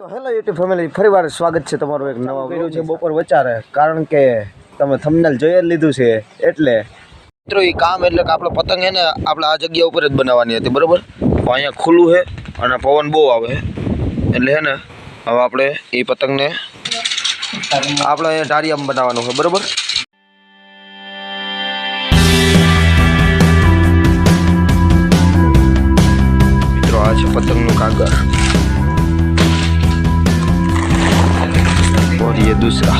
તો hello YouTube family ફરીવાર સ્વાગત છે તમારું એક નવા વીડિયો છે બપોર વચારે કારણ કે તમે થંબનેલ જોઈ જ લીધું છે એટલે મિત્રો એ કામ એટલે કે આપણે પતંગ હે ને આપણે આ જગ્યા ઉપર જ બનાવવાની હતી બરાબર? તો અહીંયા ખુલ્લું છે અને પવન બહુ આવે એટલે હે ને હવે આપણે એ પતંગને આપણે અહીંયા ઢારિયામાં બનાવવાનું છે બરાબર? મિત્રો આ છે પતંગનું કાગળ. ये दूसरा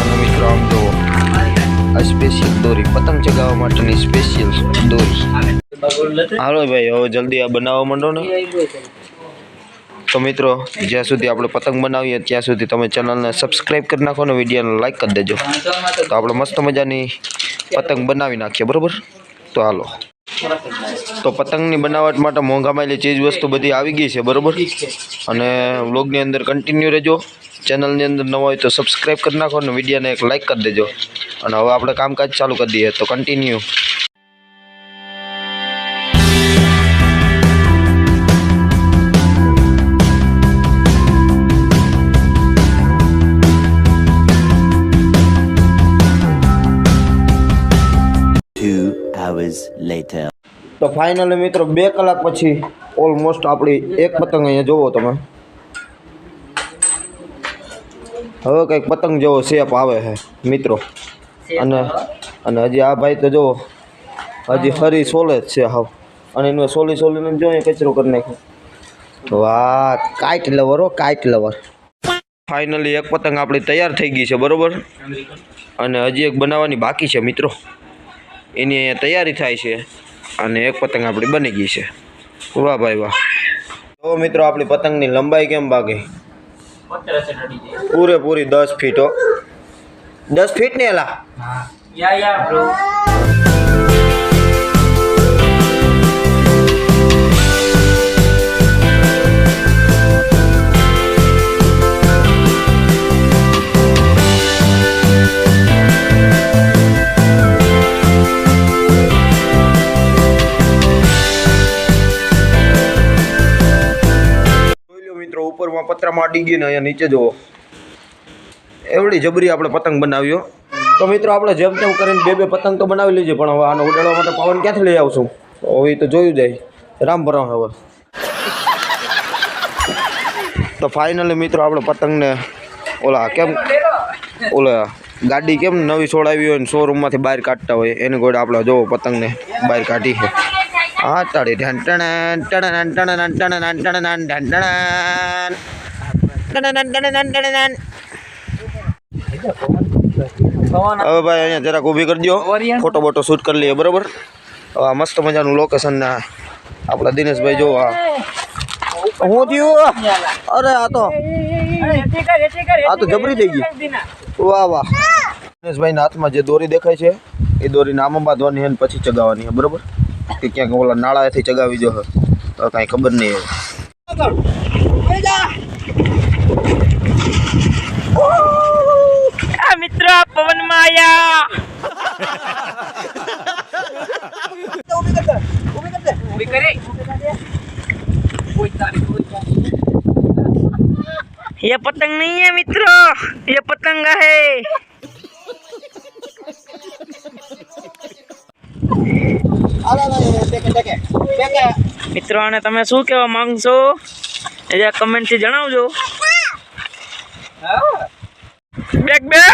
અને મિત્રો આમ જુઓ આ સ્પેશિયલ દોરી પતંગ ચગાવવા માટેની સ્પેશિયલ દોરી હાલો ભાઈ હવે જલ્દી આ બનાવવા માંડો ને તો મિત્રો જ્યાં સુધી આપણે પતંગ બનાવીએ ત્યાં સુધી તમે ચેનલને સબસ્ક્રાઈબ કરી નાખો ને વિડીયોને લાઈક કરી દેજો તો આપણે મસ્ત મજાની પતંગ બનાવી નાખીએ બરોબર તો હાલો તો પતંગની બનાવટ માટે મોંઘામાં ચીજ વસ્તુ બધી આવી ગઈ છે બરોબર? અને વ્લોગની અંદર કન્ટિન્યુ રહેજો. ચેનલની અંદર નવા હોય તો સબસ્ક્રાઈબ કરી નાખો અને વિડીયોને એક લાઇક કરી દેજો. અને હવે આપણે કામકાજ ચાલુ કરી દઈએ તો કન્ટિન્યુ hours later. તો ફાઇનલી મિત્રો બે કલાક પછી ઓલમોસ્ટ આપણી એક પતંગ અહીંયા જોવો તમે. હવે કંઈક પતંગ જેવો શેપ આવે છે મિત્રો. અને અને હજી આ ભાઈ તો જુઓ હજી હરી સોલે જ છે હાવ. અને એનું સોલી સોલીને જો અહીંયા કચરો કરી નાખ્યો. વાહ કાઇટ લવર હો કાઇટ લવર ફાઇનલી એક પતંગ આપણી તૈયાર થઈ ગઈ છે બરોબર? અને હજી એક બનાવવાની બાકી છે મિત્રો. એની અહીંયા તૈયારી થાય છે અને એક પતંગ આપણી બની ગઈ છે. વાહ ભાઈ વાહ. તો મિત્રો આપણી પતંગની લંબાઈ કેમ ભાગી પૂરેપૂરી દસ ફીટો દસ ફીટ ને એલા? પતરામાં અડી ગઈને અહીંયા નીચે જુઓ એવડી જબરી આપણે પતંગ બનાવ્યો તો મિત્રો આપણે જેમ તેમ કરીને બે બે પતંગ તો બનાવી લીધી પણ હવે આને ઉડાડવા માટે પવન ક્યાંથી લઈ આવશું હવે તો જોયું જાય રામ ભરાવ હવે તો ફાઇનલી મિત્રો આપણે પતંગને ઓલા કેમ ઓલા ગાડી કેમ નવી છોડાવી હોય ને શોરૂમમાંથી બહાર કાઢતા હોય એની ગોળે આપણે જોવો પતંગને બહાર કાઢી છે હા તાળી ઢંટણ ટણ ટણ ટણ ટણ ટણ ટણ હવે ભાઈ અહીંયા જરાક ઊભી કરી દો ફોટો બોટો શૂટ કરી લઈએ બરોબર? હવે મસ્ત મજાનું લોકેશન ના આપણા દિનેશભાઈ જો આ. હું થયું? અરે આ તો આ તો જબરી થઈ ગઈ. વાહ વાહ. દિનેશભાઈના હાથમાં જે દોરી દેખાય છે એ દોરીને આમાં બાંધવાની છે પછી ચગાવવાની છે બરોબર? કે ક્યાંક ઓલા નાળાએથી ચગાવી જો તો કાંઈ ખબર નહીં હવે આ મિત્રો આ પવનમાં આયા ઊભી કરે ये पतंग नहीं है मित्रों ये पतंगा है મિત્રો અને તમે શું કહેવા માંગશો એ જરા કમેન્ટથી જણાવજો બેક બેક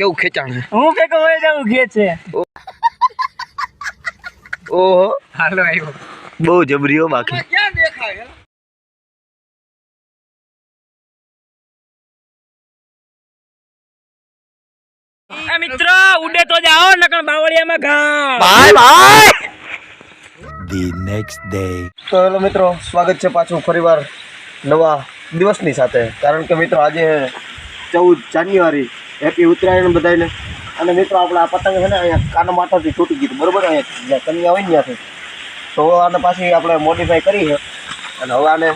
કેવું ખેંચાણ છે હું કે જવું ઘે છે. ઓહો. હાલો આવ્યો બહુ જબરીઓ બાકી. ક્યાં દેખાય મિત્રો ઉડે તો જાઓ નકણ બાવળિયામાં ઘા. તો હેલો મિત્રો સ્વાગત છે પાછું ફરીવાર નવા દિવસની સાથે. કારણ કે મિત્રો આજે ચૌદ જાન્યુઆરી. હેપી ઉત્તરાયણ બધાને અને મિત્રો આપણે આ પતંગ છે ને અહીંયા કાના માથાથી તૂટી ગયું બરાબર અહીંયા કન્યા હોય ત્યાંથી. તો આને પાછી આપણે મોડિફાઈ કરી છે અને હવે આને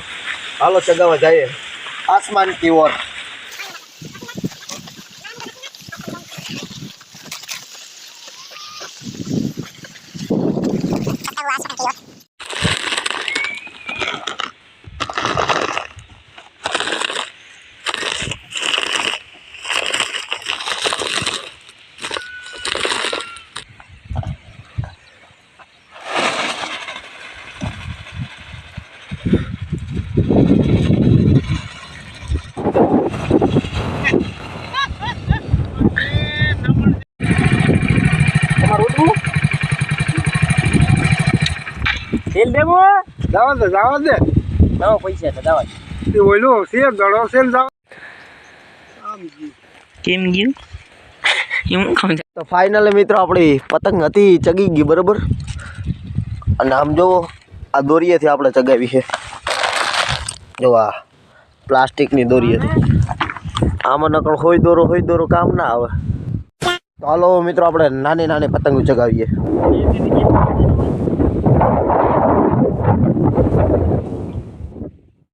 હાલો ચગાવવા જઈએ. આસમાન કી ઓર તમારું ઉઠવું તેલ જવા દે જવા દે. નવો પૈસા ઓલો છે ગળો છે ને જવા. કેમ ગયું? તો ફાઇનલી મિત્રો આપણી પતંગ હતી ચગી ગઈ બરોબર? અને આમ જો આ દોરીએથી આપણે ચગાવી છે. જો આ પ્લાસ્ટિકની દોરી હતી. આમાં નકળ હોય દોરો હોય દોરો કામ ના આવે. તો હાલો મિત્રો આપણે નાની નાની પતંગ ચગાવીએ.